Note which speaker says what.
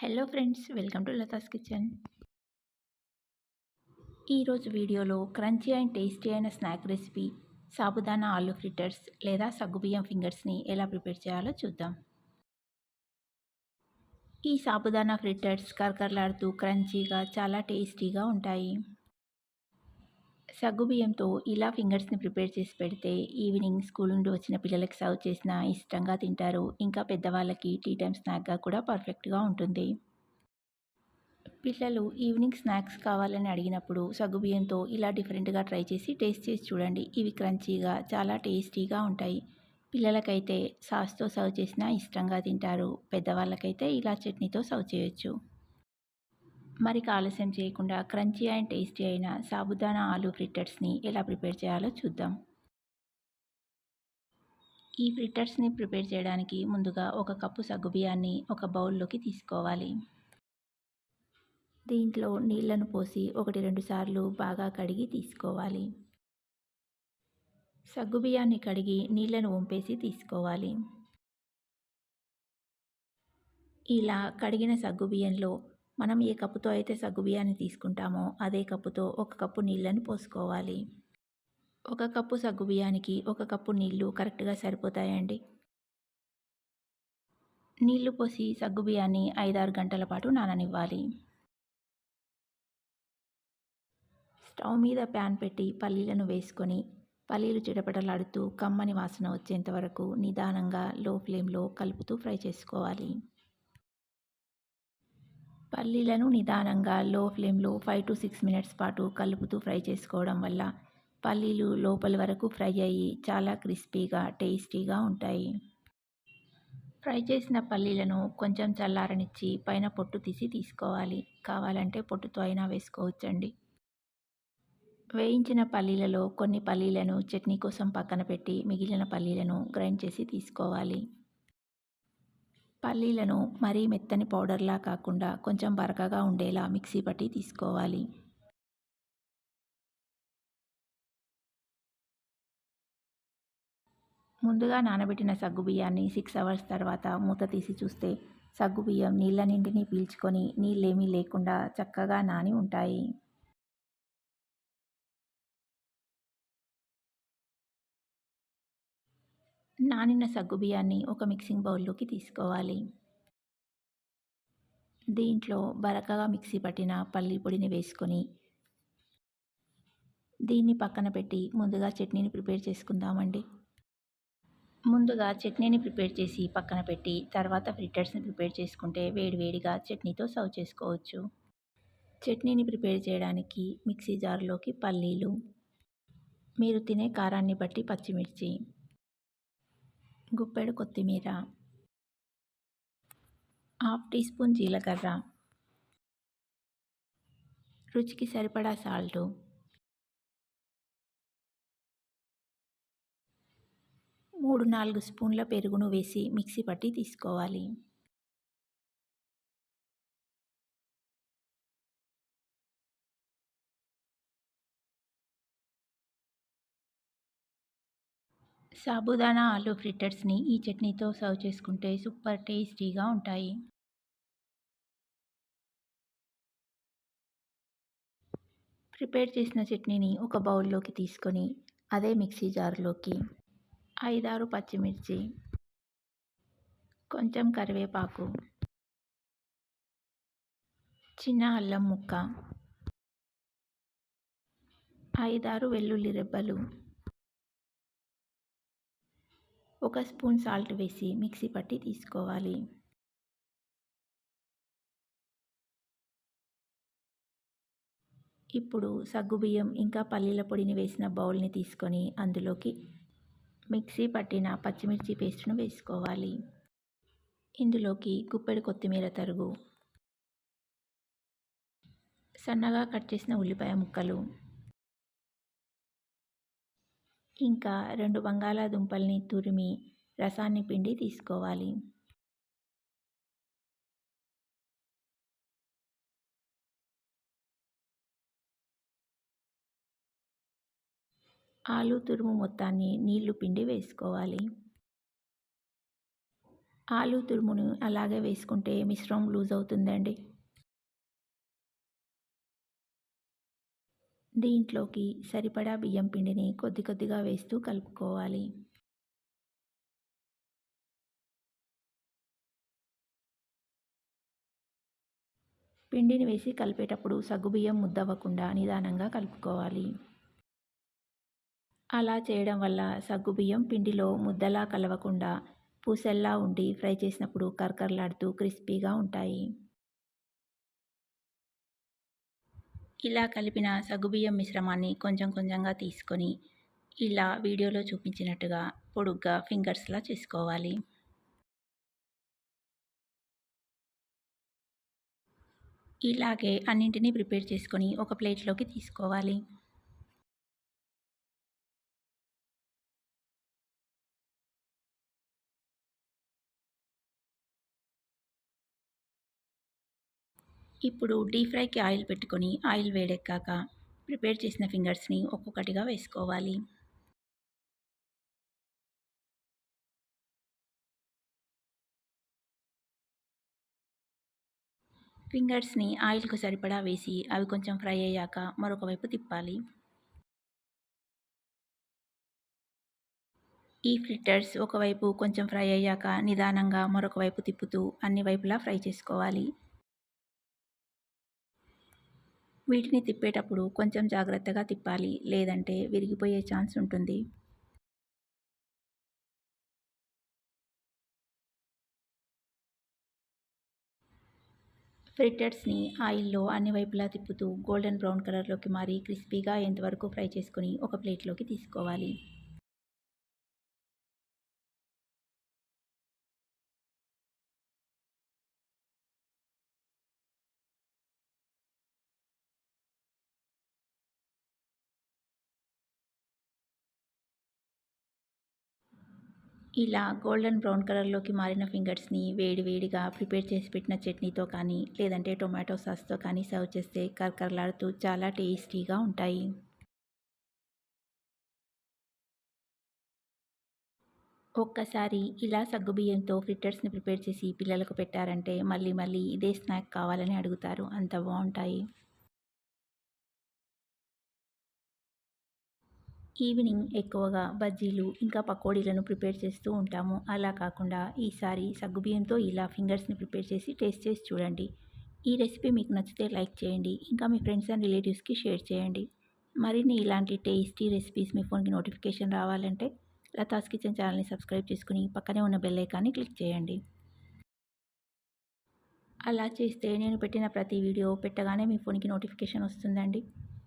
Speaker 1: Hello friends welcome to Lata's kitchen ఈరోజు వీడియోలో crunchy and tasty అయిన snack recipe sabudana aloo fritters లేదా సగ్గుబియ్యం ఫింగర్స్ని ఎలా ప్రిపేర్ చేయాలో చూద్దాం. ఈ సాబుదానా ఫ్రిటర్స్ కరకరలాడుతూ క్రంచీగా చాలా టేస్టీగా ఉంటాయి. సగ్గుబియ్యంతో ఇలా ఫింగర్స్ని ప్రిపేర్ చేసి పెడితే ఈవినింగ్ స్కూల్ నుండి వచ్చిన పిల్లలకి సర్వ్ చేసినా ఇష్టంగా తింటారు. ఇంకా పెద్దవాళ్ళకి టీ టైం స్నాక్గా కూడా పర్ఫెక్ట్గా ఉంటుంది. పిల్లలు ఈవినింగ్ స్నాక్స్ కావాలని అడిగినప్పుడు సగ్గుబియ్యంతో ఇలా డిఫరెంట్గా ట్రై చేసి టేస్ట్ చేసి చూడండి. ఇవి క్రంచీగా చాలా టేస్టీగా ఉంటాయి. పిల్లలకైతే సాస్తో సర్వ్ చేసినా ఇష్టంగా తింటారు. పెద్దవాళ్ళకైతే ఇలా చట్నీతో సర్వ్ చేయొచ్చు. మరి ఆలస్యం చేయకుండా క్రంచీ అండ్ టేస్టీ అయిన సాబుదానా ఆలు ఫ్రిటర్స్ని ఎలా ప్రిపేర్ చేయాలో చూద్దాం. ఈ ఫ్రిటర్స్ని ప్రిపేర్ చేయడానికి ముందుగా ఒక కప్పు సగ్గుబియ్యాన్ని ఒక బౌల్లోకి తీసుకోవాలి. దీంట్లో నీళ్ళను పోసి ఒకటి రెండు సార్లు బాగా కడిగి తీసుకోవాలి. సగ్గుబియ్యాన్ని కడిగి నీళ్ళను వంపేసి తీసుకోవాలి. ఇలా కడిగిన సగ్గుబియ్యంలో మనం ఏ కప్పుతో అయితే సగ్గుబియ్యాన్ని తీసుకుంటామో అదే కప్పుతో ఒక కప్పు నీళ్ళని పోసుకోవాలి. ఒక కప్పు సగ్గుబియ్యానికి ఒక కప్పు నీళ్ళు కరెక్ట్గా సరిపోతాయండి. నీళ్ళు పోసి సగ్గుబియ్యాన్ని ఐదారు గంటల పాటు నాననివ్వాలి. స్టవ్ మీద ప్యాన్ పెట్టి పల్లీలను వేసుకొని పల్లీలు చిటపటలాడుతూ కమ్మని వాసన వచ్చేంత వరకు నిదానంగా లో ఫ్లేమ్లో కలుపుతూ ఫ్రై చేసుకోవాలి. పల్లీలను నిదానంగా లో ఫ్లేమ్లో ఫైవ్ టు సిక్స్ మినిట్స్ పాటు కలుపుతూ ఫ్రై చేసుకోవడం వల్ల పల్లీలు లోపల వరకు ఫ్రై అయ్యి చాలా క్రిస్పీగా టేస్టీగా ఉంటాయి. ఫ్రై చేసిన పల్లీలను కొంచెం చల్లారనిచ్చి పైన పొట్టు తీసి తీసుకోవాలి. కావాలంటే పొట్టుతో అయినా వేసుకోవచ్చండి. వేయించిన పల్లీలలో కొన్ని పల్లీలను చట్నీ కోసం పక్కన పెట్టి మిగిలిన పల్లీలను గ్రైండ్ చేసి తీసుకోవాలి. పల్లీలను మరీ మెత్తని పౌడర్లా కాకుండా కొంచెం బరకగా ఉండేలా మిక్సీ పట్టి తీసుకోవాలి. ముందుగా నానబెట్టిన సగ్గుబియ్యాన్ని సిక్స్ అవర్స్ తర్వాత మూత తీసి చూస్తే సగ్గుబియ్యం నీళ్ళ నిండిని పీల్చుకొని నీళ్ళేమీ లేకుండా చక్కగా నాని ఉంటాయి. నానిన సగ్గుబియ్యాన్ని ఒక మిక్సింగ్ బౌల్లోకి తీసుకోవాలి. దీంట్లో బరకగా మిక్సీ పట్టిన పల్లి పొడిని వేసుకొని దీన్ని పక్కన పెట్టి ముందుగా చట్నీని ప్రిపేర్ చేసుకుందామండి. ముందుగా చట్నీని ప్రిపేర్ చేసి పక్కన పెట్టి తర్వాత ఫ్రిటర్స్ని ప్రిపేర్ చేసుకుంటే వేడివేడిగా చట్నీతో సర్వ్ చేసుకోవచ్చు. చట్నీని ప్రిపేర్ చేయడానికి మిక్సీ జార్లోకి పల్లీలు మీరు తినే కారాన్ని బట్టి పచ్చిమిర్చి గుప్పెడు కొత్తిమీర. హాఫ్ టీ స్పూన్ జీలకర్ర. రుచికి సరిపడా సాల్టు. మూడు నాలుగు స్పూన్ల పెరుగును వేసి మిక్సీ పట్టి తీసుకోవాలి. సాబుదానా ఆలు ఫ్రిటర్స్ని ఈ చట్నీతో సర్వ్ చేసుకుంటే సూపర్ టేస్టీగా ఉంటాయి. ప్రిపేర్ చేసిన చట్నీని ఒక బౌల్లోకి తీసుకొని అదే మిక్సీ జార్లోకి ఐదారు పచ్చిమిర్చి కొంచెం కరివేపాకు చిన్న అల్లం ముక్క ఐదారు వెల్లుల్లి రెబ్బలు ఒక స్పూన్ సాల్ట్ వేసి మిక్సీ పట్టి తీసుకోవాలి. ఇప్పుడు సగ్గుబియ్యం ఇంకా పల్లీల పొడిని వేసిన బౌల్ని తీసుకొని అందులోకి మిక్సీ పట్టిన పచ్చిమిర్చి పేస్ట్ను వేసుకోవాలి. ఇందులోకి గుప్పెడు కొత్తిమీర తరుగు. సన్నగా కట్ చేసిన ఉల్లిపాయ ముక్కలు. ఇంకా రెండు బంగాళాదుంపల్ని తురిమి రసాన్ని పిండి తీసుకోవాలి. ఆలు తురుము మొత్తాన్ని నీళ్ళు పిండి వేసుకోవాలి. ఆలు తురుమును అలాగే వేసుకుంటే మిశ్రమం లూజ్ అవుతుందండి. దీంట్లోకి సరిపడా బియ్యం పిండిని కొద్ది కొద్దిగా వేస్తూ కలుపుకోవాలి. పిండిని వేసి కలిపేటప్పుడు సగ్గుబియ్యం ముద్దవ్వకుండా నిదానంగా కలుపుకోవాలి. అలా చేయడం వల్ల సగ్గుబియ్యం పిండిలో ముద్దలా కలవకుండా పూసల్లా ఉండి ఫ్రై చేసినప్పుడు కరకరలాడుతూ క్రిస్పీగా ఉంటాయి. ఇలా కలిపిన సగ్గుబియ్యం మిశ్రమాన్ని కొంచెం కొంచెంగా తీసుకొని ఇలా వీడియోలో చూపించినట్టుగా పొడుగ్గా ఫింగర్స్లా చేసుకోవాలి. ఇలాగే అన్నింటినీ ప్రిపేర్ చేసుకొని ఒక ప్లేట్లోకి తీసుకోవాలి. ఇప్పుడు డీప్ ఫ్రైకి ఆయిల్ పెట్టుకొని ఆయిల్ వేడెక్కాక ప్రిపేర్ చేసిన ఫింగర్స్ని ఒక్కొక్కటిగా వేసుకోవాలి. ఫింగర్స్ని ఆయిల్కు సరిపడా వేసి అవి కొంచెం ఫ్రై అయ్యాక మరొక వైపు తిప్పాలి. ఈ ఫ్రిట్టర్స్ ఒకవైపు కొంచెం ఫ్రై అయ్యాక నిదానంగా మరొక వైపు తిప్పుతూ అన్ని వైపులా ఫ్రై చేసుకోవాలి. వీటిని తిప్పేటప్పుడు కొంచెం జాగ్రత్తగా తిప్పాలి లేదంటే విరిగిపోయే ఛాన్స్ ఉంటుంది. ఫ్రిటర్స్ని ఆయిల్లో అన్ని వైపులా తిప్పుతూ గోల్డెన్ బ్రౌన్ కలర్లోకి మారి క్రిస్పీగా ఎంతవరకు ఫ్రై చేసుకుని ఒక ప్లేట్లోకి తీసుకోవాలి. ఇలా గోల్డెన్ బ్రౌన్ కలర్లోకి మారిన ఫింగర్స్ని వేడి వేడిగా ప్రిపేర్ చేసి పెట్టిన చట్నీతో కానీ లేదంటే టొమాటో సాస్తో కానీ సర్వ్ చేస్తే కరకరలాడుతూ చాలా టేస్టీగా ఉంటాయి. ఒక్కసారి ఇలా సగ్గుబియ్యంతో ఫ్రిటర్స్ని ప్రిపేర్ చేసి పిల్లలకు పెట్టారంటే మళ్ళీ మళ్ళీ ఇదే స్నాక్ కావాలని అడుగుతారు. అంత బాగుంటాయి. ఈవినింగ్ ఎక్కువగా బజ్జీలు ఇంకా పకోడీలను ప్రిపేర్ చేస్తూ ఉంటాము. అలా కాకుండా ఈసారి సగ్గుబియ్యంతో ఇలా ఫింగర్స్ని ప్రిపేర్ చేసి టేస్ట్ చేసి చూడండి. ఈ రెసిపీ మీకు నచ్చితే లైక్ చేయండి ఇంకా మీ ఫ్రెండ్స్ అండ్ రిలేటివ్స్కి షేర్ చేయండి. మరిన్ని ఇలాంటి టేస్టీ రెసిపీస్ మీ ఫోన్కి నోటిఫికేషన్ రావాలంటే లతాస్ కిచెన్ ఛానల్ని సబ్స్క్రైబ్ చేసుకుని పక్కనే ఉన్న బెల్ ఐకాన్ని క్లిక్ చేయండి. అలా చేస్తే నేను పెట్టిన ప్రతి వీడియో పెట్టగానే మీ ఫోన్కి నోటిఫికేషన్ వస్తుందండి.